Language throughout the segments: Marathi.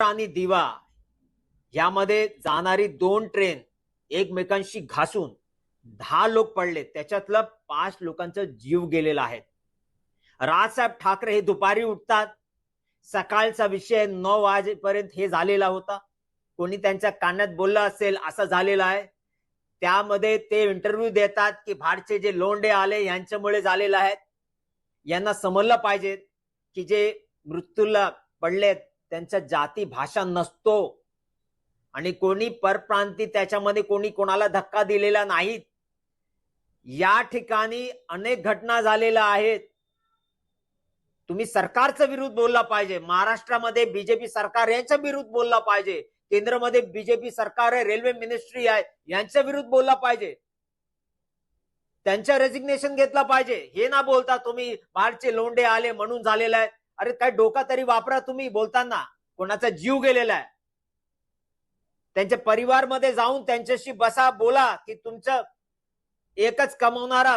आणि दिवा यामध्ये जाणारी दोन ट्रेन एकमेकांशी घासून दहा लोक पडले. त्याच्यातलं पाच लोकांचा जीव गेलेला आहे. राजसाहेब ठाकरे हे दुपारी उठतात. सकाळचा विषय नऊ वाजेपर्यंत हे झालेला होता. कोणी त्यांच्या कानात बोललं असेल असं झालेलं आहे. त्यामध्ये ते इंटरव्ह्यू देतात की भाडचे जे लोंडे आले यांच्यामुळे झालेलं आहेत यांना समजलं पाहिजे की जे मृत्यूला पडलेत त्यांच्या जाती भाषा नसतो. आणि कोणी परप्रांती त्याच्यामध्ये कोणी कोणाला धक्का दिलेला नाहीत. या ठिकाणी अनेक घटना झालेल्या आहेत. तुम्ही सरकारचा विरुद्ध बोलला पाहिजे. महाराष्ट्रामध्ये बीजेपी सरकार यांच्या विरुद्ध बोलला पाहिजे. केंद्रामध्ये बीजेपी सरकार आहे रेल्वे मिनिस्ट्री आहे यांच्या विरुद्ध बोलला पाहिजे. त्यांच्या रेजिग्नेशन घेतला पाहिजे. हे ना बोलता तुम्ही बाहेरचे लोंडे आले म्हणून झालेलं आहे. अरे काय डोका तरी वापरा तुम्ही बोलताना. कोणाचा जीव गेलेला आहे. त्यांच्या परिवारमध्ये जाऊन त्यांच्याशी बसा बोला की तुमचं एकच कमवणारा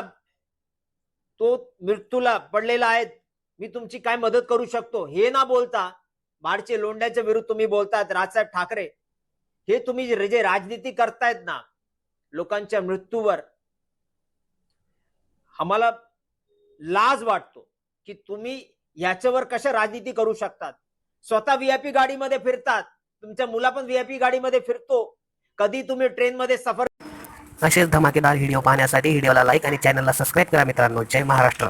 तो मृत्यूला पडलेला आहे. मी तुमची काय मदत करू शकतो? हे ना बोलता. माडचे लोंड्याच्या विरुद्ध तुम्ही बोलतात. राजसाहेब ठाकरे हे तुम्ही जे राजनीती करतायत ना लोकांच्या मृत्यूवर आम्हाला लाज वाटतो की तुम्ही याच्यावर कशा राजनीती करू शकतात? स्वतः व्हीआयपी गाडीमध्ये फिरतात. तुमच्या मुला पण व्हीआयपी गाडीमध्ये फिरतो. कधी तुम्ही ट्रेनमध्ये सफर असेच धमाकेदार व्हिडिओ पाहण्यासाठी व्हिडिओला लाईक आणि चॅनलला सबस्क्राईब करा मित्रांनो. जय महाराष्ट्र.